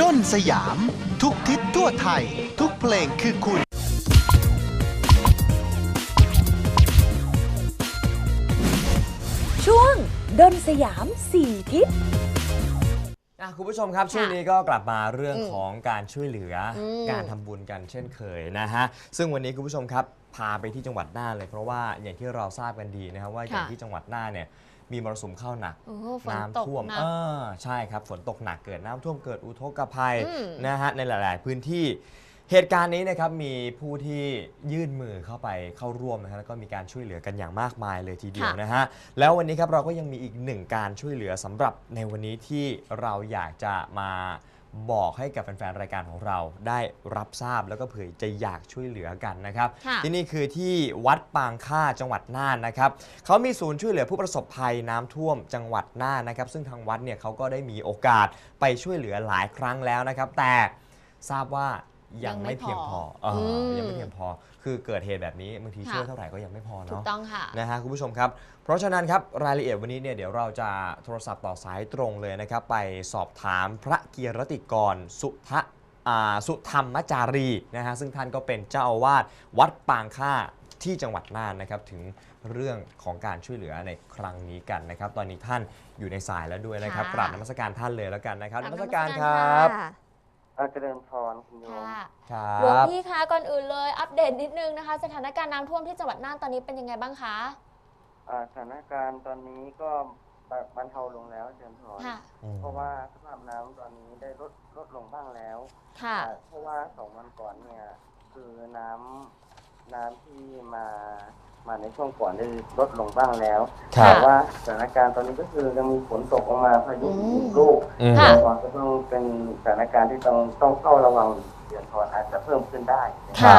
ด้นสยาม ทุกทิศทั่วไทย ทุกเพลงคือคุณ ช่วงดนสยามสี่ทิศ อะคุณผู้ชมครับช่วงนี้ก็กลับมาเรื่องของการช่วยเหลืออม การทำบุญกันเช่นเคยนะฮะ ซึ่งวันนี้คุณผู้ชมครับพาไปที่จังหวัดน่านเลย เพราะว่าอย่างที่เราทราบกันดีนะครับว่าอย่างที่จังหวัดน่านเนี่ย มีมรสุมเข้าหนัก โอ้โหฝนน้ำตกท่วมหนัก เออใช่ครับ ฝนตกหนักเกิดน้ำท่วมเกิดอุทกภัยอืม นะฮะในหลาย ๆ พื้นที่เหตุการณ์นี้นะครับมีผู้ที่ยื่นมือเข้าไปเข้าร่วมนะฮะแล้วก็มีการช่วยเหลือกันอย่างมากมายเลยทีเดียวนะฮะแล้ววันนี้ครับเราก็ยังมีอีกหนึ่งการช่วยเหลือสำหรับในวันนี้ที่เราอยากจะมา บอกให้กับแฟนๆ รายการของเราได้รับทราบแล้วก็เผื่อจะอยากช่วยเหลือกันนะครับ ค่ะที่นี่คือที่วัดปางค่าจังหวัดน่านนะครับเขามีศูนย์ช่วยเหลือผู้ประสบภัยน้ำท่วมจังหวัดน่านนะครับ ซึ่งทางวัดเนี่ยเขาก็ได้มีโอกาสไปช่วยเหลือหลายครั้งแล้วนะครับ แต่ทราบว่า ยังไม่เพียงพอเอออม ยังไม่เพียงพอ คือเกิดเหตุแบบนี้บางทีค่ะช่วยเท่าไหร่ก็ยังไม่พอถูกเนาะ ต้องค่ะ นะฮะคุณผู้ชมครับ เพราะฉะนั้นครับรายละเอียดวันนี้เนี่ยเดี๋ยวเราจะโทรศัพท์ต่อสายตรงเลยนะครับ ไปสอบถามพระเกียรติกรสุทะอ่าสุธรรมจารีนะฮะซึ่งท่านก็เป็นเจ้าอาวาสวัดปางค่าที่จังหวัดน่านนะครับ ถึงเรื่องของการช่วยเหลือในครั้งนี้กันนะครับ ตอนนี้ท่านอยู่ในสายแล้วด้วยนะครับค่ะ กราบนมัสการท่านเลยแล้วกันนะครับนกราบมันสมัสการการครับค่ะอาเจริญพรคุณโยมค่ะครัหลวงบพี่คะก่อนอื่นเลยอัปเดตนิดนึงนะคะ สถานการณ์น้ำท่วมที่จังหวัดน่านตอนนี้เป็นยังไงบ้างคะอ่าสถานการณ์ตอนนี้ก็บรรเทาลงแล้วเจริญพรค่ะเพราะว่าสภาพน้ำตอนนี้ได้ลดลดลงบ้างแล้วค่ะ อ่าเพราะว่าสองวันก่อนเนี่ย คือน้ำ น้ำที่มามาในช่วงก่อนได้ลดลงบ้างแล้วครับแต่ว่าสถานการณ์ตอนนี้ก็คือยังมีฝนตกลงมาพายุอืมอีกลูกอืม ค่ะก่อนก็ต้องเป็นสถานการณ์ที่ต้องต้องเฝ้าระวังเดือนพรอาจจะเพิ่มขึ้นได้ค่ะ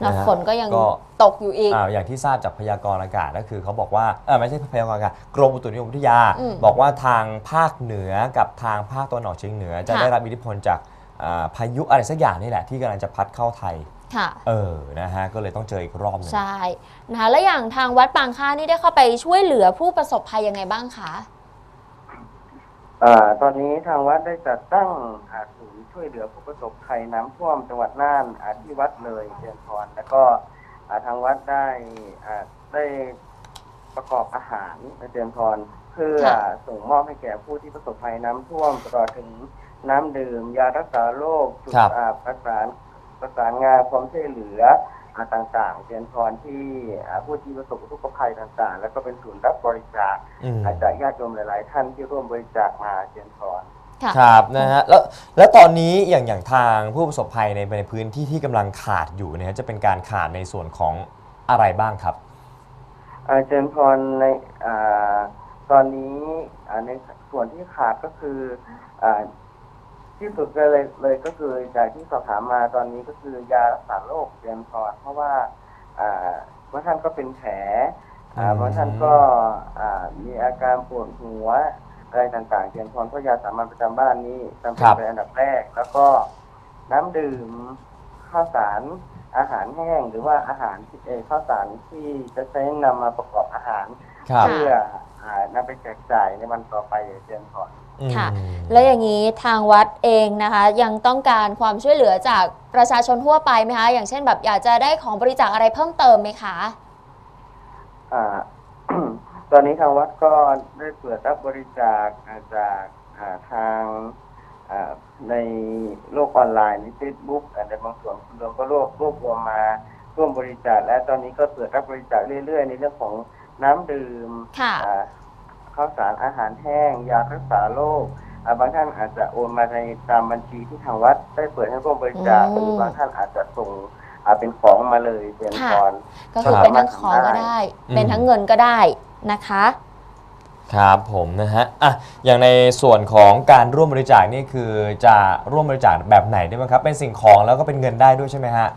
แล้วนะฮะฝนก็ยังก็ ตกอยู่อีก อ่าอย่างที่ทราบจากพยากรณ์อากาศก็คือเขาบอกว่าเออไม่ใช่พยากรณ์อากาศกรมอุตุนิยมวิทยา อืมบอกว่าทางภาคเหนือกับทางภาคตะวันออกเฉียงเหนือ จะค่ะได้รับอิทธิพลจากอ่า พายุอะไรสักอย่างนี่แหละที่กำลังจะพัดเข้าไทยค่ะเออนะฮะก็เลยต้องเจออีกรอบหนึง ใช่นะคะแล้วอย่างทางวัดปางค่านี่ได้เข้าไปช่วยเหลือผู้ประสบภัยยังไงบ้างคะ อ่าตอนนี้ทางวัดได้จัดตั้งอ่าศูนย์ช่วยเหลือผู้ประสบภัยน้ำท่วมจังหวัดน่านอ่าที่วัดเลยเชียนพรแล้วก็อ่าทางวัดได้อ่าได้ประกอบอาหารในเชียนพรเพื่อค่ะ ส่งมอบให้แก่ผู้ที่ประสบภัยน้ำท่วมตลอดถึง น้ำดื่ม ยารักษาโรคจุดครับอ่าประสานประสานงานความช่วยเหลืออ่าต่างๆเชียนพรที่อ่าผู้ที่ประสบอุทกภัยต่างๆ แล้วก็เป็นศูนย์รับบริจาคอืมอาจากญาติโยมหลาย ๆ ท่านที่ร่วมบริจาคมาเชียนพรค่ะ ครับนะฮะแล้วแล้วตอนนี้อย่างอย่างทางผู้ประสบภัยในในพื้นที่ที่กำลังขาดอยู่เนี่ยจะเป็นการขาดในส่วนของอะไรบ้างครับ อาเจริญพรในอาตอนนี้อ่าในส่วนที่ขาดก็คืออา ที่สุดเลยเลยก็คือจากที่สอบถามมาตอนนี้ก็คือยารักษาโรคเจริญพรเพราะว่าอ่าบางท่านก็เป็นแผลอ่าอืมบางท่านก็อ่ามีอาการปวดหัวอะไรต่างๆเจริญพรเพราะยาสามัญประจำบ้านนี้จำเป็นเป็นอันดับแรก แล้วก็น้ำดื่มข้าวสารอาหารแห้งหรือว่าอาหารที่เออข้าวสารที่จะใช้นำมาประกอบอาหารครับเพื่อ อ่านำไปแจกจ่ายในวันต่อไปอย่างเจริญพรค่ะอืมแล้วอย่างนี้ทางวัดเองนะคะ ยังต้องการความช่วยเหลือจากประชาชนทั่วไปไหมคะ อย่างเช่นแบบอยากจะได้ของบริจาคอะไรเพิ่มเติมไหมคะอ่าตอนนี้ทางวัดก็ได้เปิดรับบริจาคอ่าจากอ่าทางอ่าในโลกออนไลน์ในเฟซบุ๊กในบางส่วนคุณโยมก็รวบรวบรวมมาร่วมบริจาคและตอนนี้ก็เปิดรับบริจาคเรื่อยๆ ในเรื่องของ น้ำดื่มค่ะอ่าข้าวสารอาหารแห้ง ยารักษาโรคอ่าบางท่านอาจจะโอนมาในตามบัญชีที่ทางวัดได้เปิดให้ร่วมบริจาคอืมหรือบางท่านอาจจะส่งอ่าเป็นของมาเลยเป็นค่ะพรก็คือครับเป็นทั้งของก็ได้อืมเป็นทั้งเงินก็ได้นะคะครับผมนะฮะอะอย่างในส่วนของการร่วมบริจาคนี่คือจะร่วมบริจาคแบบไหนได้บ้างครับ เป็นสิ่งของแล้วก็เป็นเงินได้ด้วยใช่ไหมฮะ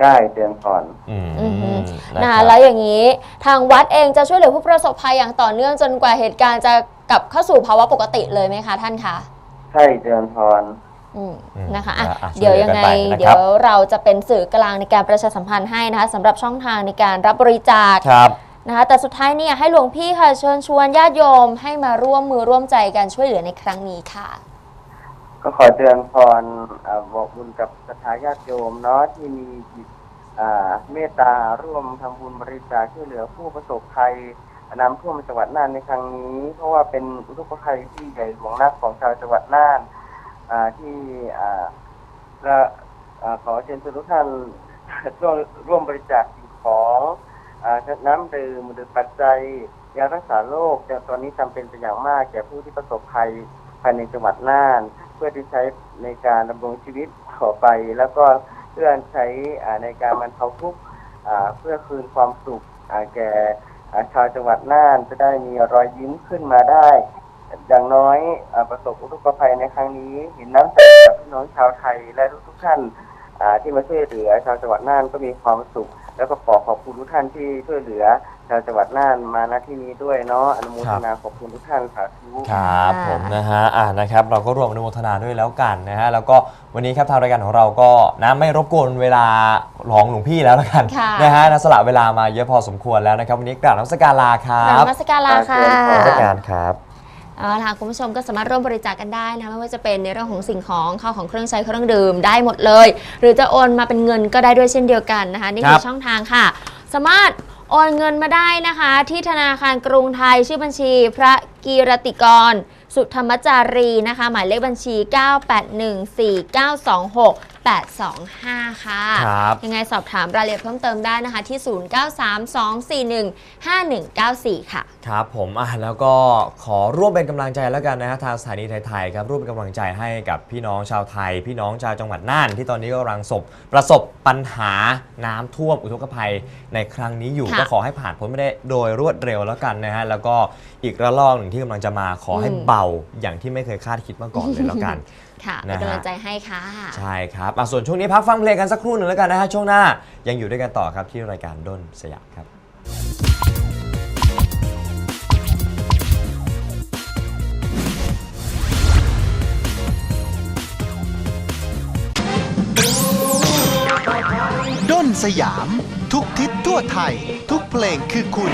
ได้เตือนพรอืมอือฮึนะนะคคะรับ แล้วอย่างนี้ทางวัดเองจะช่วยเหลือผู้ประสบภัยอย่างต่อเนื่องจนกว่าเหตุการณ์จะกลับเข้าสู่ภาวะปกติเลยไหมคะท่านคะใช่เตือนพรอืมอืมนะคะอะอะเดี๋ยวยังไง ช่วยเหลือกันไปนะครับ เดี๋ยวเราจะเป็นสื่อกลางในการประชาสัมพันธ์ให้นะคะสำหรับช่องทางในการรับบริจาคครับ นะคะแต่สุดท้ายเนี่ยให้หลวงพี่ค่ะเชิญชวนญาติโยมให้มาร่วมมือร่วมใจกันช่วยเหลือในครั้งนี้ค่ะ ก็ขอเตือนพรบอกบุญกับศรัทธาญาติโยมเนาะที่มีจิตเมตตาร่วมทำบุญบริจาคช่วยเหลือผู้ประสบภัยน้ำท่วมจังหวัดน่านในครั้งนี้ เพราะว่าเป็นอุทกภัยที่ใหญ่หลวงนักของชาวจังหวัดน่านที่ละขอเชิญชวนทุกท่านร่วมร่วมบริจาคสิ่งของอน้ำดื่มหรือปัจจัยยารักษาโรคแต่ตอนนี้จำเป็นเป็นอย่างมากแก่ผู้ที่ประสบภัยภายในจังหวัดน่าน พื่อที่ใช้ในการดำรงชีวิตต่อไป แล้วก็เพื่อใช้ในการบรรเทาทุกข์เพื่อคืนความสุขแก่ชาวจังหวัดน่านจะได้มีรอยยิ้มขึ้นมาได้ อย่างน้อยอประสบอุทกภัยในครั้งนี้ เห็นน้ำใจจากพี่น้องชาวไทยและทุกๆท่านที่มาช่วยเหลือชาวจังหวัดน่านก็มีความสุข แล้วก็ขอขอบคุณทุกท่านที่ช่วยเหลือชาวจังหวัดน่านมาณที่นี้ด้วยเนาะอนุโมทนาขอบคุณทุกท่านสาธุ ครับค่ะผมนะฮะอ่านะครับเราก็รวมอนุโมทนาด้วยแล้วกันนะฮะแล้วก็วันนี้ครับทางรายการของเราก็นะไม่รบกวนเวลาของหลวงพี่แล้วแล้วกันค่ะ นะฮะนะสละเวลามาเยอะพอสมควรแล้วนะครับวันนี้กราบน้ำสการลาครักราบบนมัสการลาค่ะครับนมัสการครับ เอาล่ะคุณผู้ชมก็สามารถร่วมบริจาคกันได้นะไม่ว่าจะเป็นในเรื่องของสิ่งของข้าวของเครื่องใช้เครื่องดื่มได้หมดเลย หรือจะโอนมาเป็นเงินก็ได้ด้วยเช่นเดียวกันนะคะนี่คืครัอบ ช่องทางค่ะ สามารถโอนเงินมาได้นะคะ ที่ธนาคารกรุงไทยชื่อบัญชี พระกีรติกร สุธรรมจารีนะคะ หมายเลขบัญชี 9814926825 ค่ะ ครับ ยังไงสอบถามรายละเอียดเพิ่มเติมได้นะคะ ที่ 0932415194 ค่ะ ครับผมอะแล้วก็ขอร่วมเป็นกำลังใจแล้วกันนะฮะทางสถานีไทยๆครับร่วมเป็นกำลังใจให้กับพี่น้องชาวไทย พี่น้องชาวจังหวัดน่าน ที่ตอนนี้ก็กำลังสบประสบปัญหาน้ำท่วมอุทกภัยในครั้งนี้อยู่ค่ะ ก็ขอให้ผ่านพ้นไปได้โดยรวดเร็วแล้วกันนะฮะแล้วก็อีกระลอกหนึ่งที่กำลังจะมาขอให้อืมเบาอย่างที่ไม่เคยคาดคิดมาก่อนเลยแล้วกัน ค่ะนะเป็นฮะกำลังใจให้ค่ะ ใช่ครับอะส่วนช่วงนี้พักฟังเพลงกันสักครู่หนึ่งแล้วกันนะฮะช่วงหน้ายังอยู่ด้วยกันต่อครับที่รายการด้นสยามครับด้นสยาม ทุกทิศทั่วไทย ทุกเพลงคือคุณ